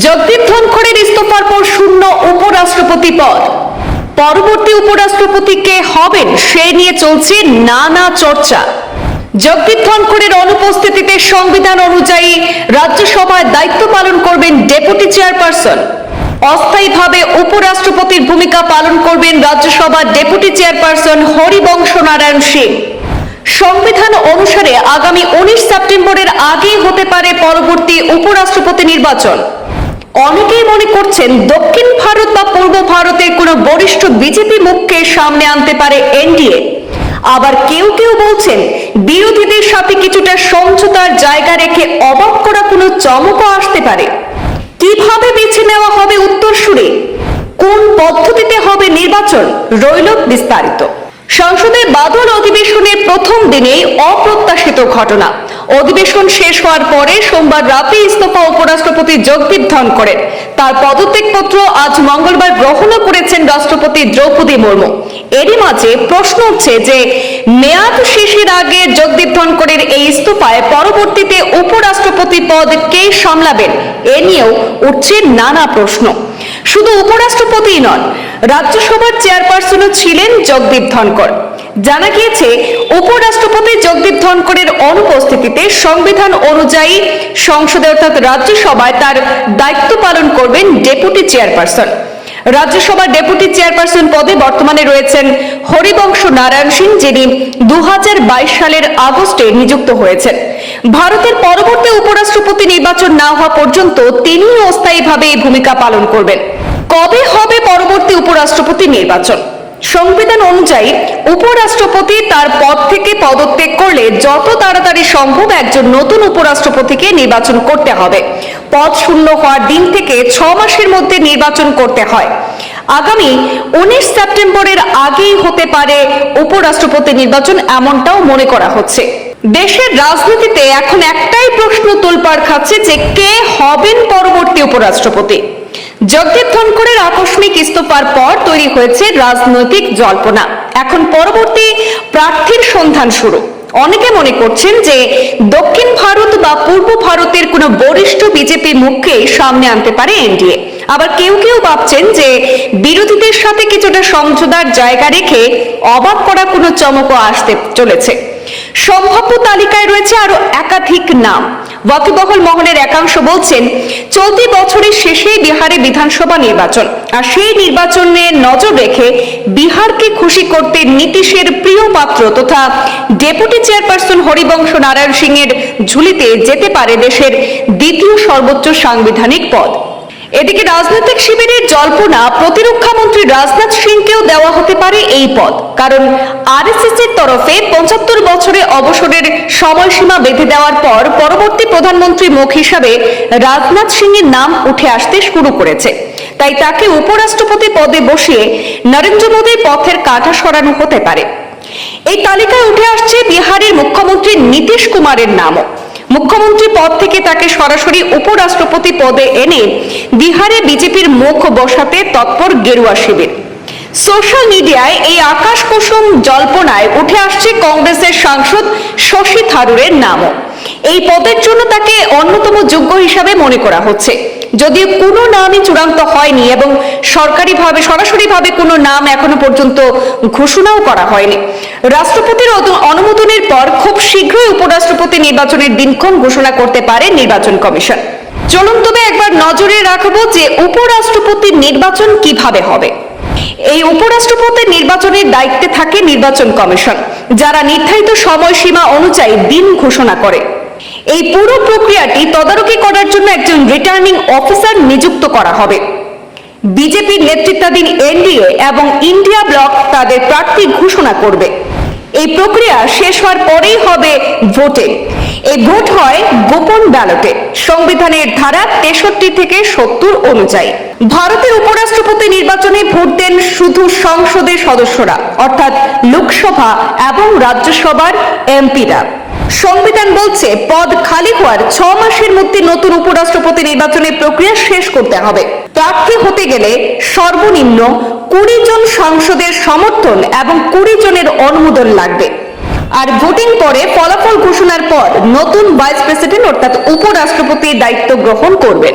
জগদীপ ধনখড়ের ইস্তফার পর শূন্য উপরাষ্ট্রপতি পদ। পরবর্তী উপরাষ্ট্রপতি কে হবেন সে নিয়ে চলছে নানা চর্চা। জগদীপ ধনখড়ের অনুপস্থিতিতে সংবিধান অনুযায়ী রাজ্যসভায় দায়িত্ব পালন করবেন ডেপুটি চেয়ারপারসন। অস্থায়ীভাবে উপরাষ্ট্রপতির ভূমিকা পালন করবেন রাজ্যসভার ডেপুটি চেয়ারপারসন হরিবংশ নারায়ণ সিং সংবিধান অনুসারে আগামী উনিশ সেপ্টেম্বরের আগেই হতে পারে পরবর্তী উপরাষ্ট্রপতি নির্বাচন। অনেকেই মনে করছেন দক্ষিণ ভারত বা পূর্ব ভারতের কোনো বরিষ্ঠ বিজেপি মুখকে সামনে আনতে পারে এনডিএ। আবার কেউ কেউ বলছেন বিরোধীদের সাথে কিছুটা সমঝোতার জায়গা রেখে অবাক করা কোনো চমকও আসতে পারে। কীভাবে বেছে নেওয়া হবে উত্তরসূরি? কোন পদ্ধতিতে হবে নির্বাচন? রইল বিস্তারিত। সংসদের বাদল অধিবেশনের প্রথম দিনেই অপ্রত্যাশিত ঘটনা। অধিবেশন শেষ হওয়ার পরে সোমবার রাতে ইস্তফা উপরাষ্ট্রপতি জগদীপ ধনকরের তার পদত্যাগপত্র আজ মঙ্গলবার গ্রহণও করেছেন রাষ্ট্রপতি দ্রৌপদী মুর্মু। এরই মাঝে প্রশ্ন উঠছে যে মেয়াদ শেষের আগে জগদীপ ধনকরের এই ইস্তফায় পরবর্তীতে উপরাষ্ট্রপতি পদ কে সামলাবেন? এ নিয়েও উঠছে নানা প্রশ্ন। শুধু উপরাষ্ট্রপতিই নন, রাজ্যসভার চেয়ারপারসনও ছিলেন জগদীপ ধনকর জানা গিয়েছে, উপরাষ্ট্রপতি জগদীপ ধনকরের অনুপস্থিতিতে সংবিধান অনুযায়ী সংসদে অর্থাৎ রাজ্যসভায় তার দায়িত্ব পালন করবেন ডেপুটি চেয়ারপারসন। রাজ্যসভার ডেপুটি চেয়ারপারসন পদে বর্তমানে রয়েছেন হরিবংশ নারায়ণ সিং, যিনি দু হাজার বাইশ সালের আগস্টে নিযুক্ত হয়েছেন। ভারতের পরবর্তী উপরাষ্ট্রপতি নির্বাচন না হওয়া পর্যন্ত তিনি অস্থায়ীভাবে এই ভূমিকা পালন করবেন। কবে হবে পরবর্তী উপরাষ্ট্রপতি নির্বাচন? সংবিধান অনুযায়ী উপরাষ্ট্রপতি তার পদ থেকে পদত্যাগ করলে যত তাড়াতাড়ি সম্ভব একজন নতুন উপরাষ্ট্রপতিকে নির্বাচন করতে হবে। পদ শূন্য হওয়ার দিন থেকে ছ মাসের মধ্যে নির্বাচন করতে হয়। আগামী উনিশ সেপ্টেম্বরের আগেই হতে পারে উপরাষ্ট্রপতি নির্বাচন এমনটাও মনে করা হচ্ছে। দেশের রাজনীতিতে এখন একটাই প্রশ্ন তোলপাড় খাচ্ছে যে কে হবেন পরবর্তী উপরাষ্ট্রপতি? জগদীপ ধনখড়ের আকস্মিক ইস্তফার পর তৈরি হয়েছে রাজনৈতিক জল্পনা। এখন পরবর্তী প্রার্থীর সন্ধান শুরু। অনেকে মনে করছেন যে দক্ষিণ ভারত বা পূর্ব ভারতের কোনো বরিষ্ঠ বিজেপি মুখকে সামনে আনতে পারে এনডিএ। আবার কেউ কেউ ভাবছেন যে বিরোধীদের সাথে কিছুটা সমঝোতার জায়গা রেখে অবাক করা কোনো চমকও আসতে চলেছে। সম্ভাব্য তালিকায় রয়েছে আরও একাধিক নাম। ওয়াকিবহল মহলের একাংশ বলছেন, চলতি বছরের শেষে বিহারে বিধানসভা নির্বাচন। আর সেই নির্বাচনে নজর রেখে বিহারকে খুশি করতে নীতিশের প্রিয় পাত্র তথা ডেপুটি চেয়ারপারসন হরিবংশ নারায়ণ সিং এর ঝুলিতে যেতে পারে দেশের দ্বিতীয় সর্বোচ্চ সাংবিধানিক পদ। এদিকে রাজনৈতিক শিবিরের জল্পনা প্রতিরক্ষা মন্ত্রী রাজনাথ সিংকেও দেওয়া হতে পারে এই পদ কারণ আরএসএস এর তরফে পঁচাত্তর বছরে অবসরের সময়সীমা বেঁধে দেওয়ার পর পরবর্তী প্রধানমন্ত্রী মুখ হিসাবে রাজনাথ সিং এর নাম উঠে আসতে শুরু করেছে। তাই তাকে উপরাষ্ট্রপতি পদে বসিয়ে নরেন্দ্র মোদীর পথের কাঁটা সরানো হতে পারে। এই তালিকায় উঠে আসছে বিহারের মুখ্যমন্ত্রী নীতিশ কুমারের নামও। মুখ্যমন্ত্রী পদ থেকে তাকে সরাসরি উপরাষ্ট্রপতি পদে এনে বিহারে বিজেপির মুখ বসাতে তৎপর গেরুয়া শিবির। সোশ্যাল মিডিয়ায় এই আকাশ কুসুম জল্পনায় উঠে আসছে কংগ্রেসের সাংসদ শশী থারুরের নামও। এই পদের জন্য তাকে অন্যতম যোগ্য হিসাবে মনে করা হচ্ছে। যদিও কোনো নামই চূড়ান্ত হয়নি এবং সরকারিভাবে, সরাসরিভাবে কোনো নাম এখনও পর্যন্ত ঘোষণাও করা হয়নি। রাষ্ট্রপতির অনুমোদনের পর খুব শীঘ্রই উপরাষ্ট্রপতি নির্বাচনের দিনক্ষণ ঘোষণা করতে পারে নির্বাচন কমিশন। চলুন তবে একবার নজরে রাখব যে উপরাষ্ট্রপতির নির্বাচন কীভাবে হবে। এই উপরাষ্ট্রপতির নির্বাচনের দায়িত্বে থাকে নির্বাচন কমিশন, যারা নির্ধারিত সময়সীমা অনুযায়ী দিন ঘোষণা করে। এই পুরো প্রক্রিয়াটি তদারকি করার জন্য একজন রিটার্নিং অফিসার নিযুক্ত করা হবে। বিজেপির নেতৃত্বাধীন এনডিএ এবং ইন্ডিয়া ব্লক তাদের প্রার্থী ঘোষণা করবে। এই প্রক্রিয়া শেষ হওয়ার পরেই হবে ভোটে। এই ভোট হয় গোপন ব্যালটে। সংবিধানের ধারা তেষট্টি থেকে সত্তর অনুযায়ী। ভারতের উপরাষ্ট্রপতি নির্বাচনে ভোট দেন শুধু সংসদের সদস্যরা, অর্থাৎ লোকসভা রাজ্যসভার এমপিরা। সংবিধান বলছে, পদ খালি হওয়ার ছ মাসের মধ্যে নতুন উপরাষ্ট্রপতি নির্বাচনের প্রক্রিয়া শেষ করতে হবে। প্রার্থী হতে গেলে সর্বনিম্ন কুড়ি জন সংসদের সমর্থন এবং কুড়ি জনের অনুমোদন লাগবে। আর ভোটিং পরে ফলাফল ঘোষণার পর নতুন ভাইস প্রেসিডেন্ট অর্থাৎ উপরাষ্ট্রপতির দায়িত্ব গ্রহণ করবেন।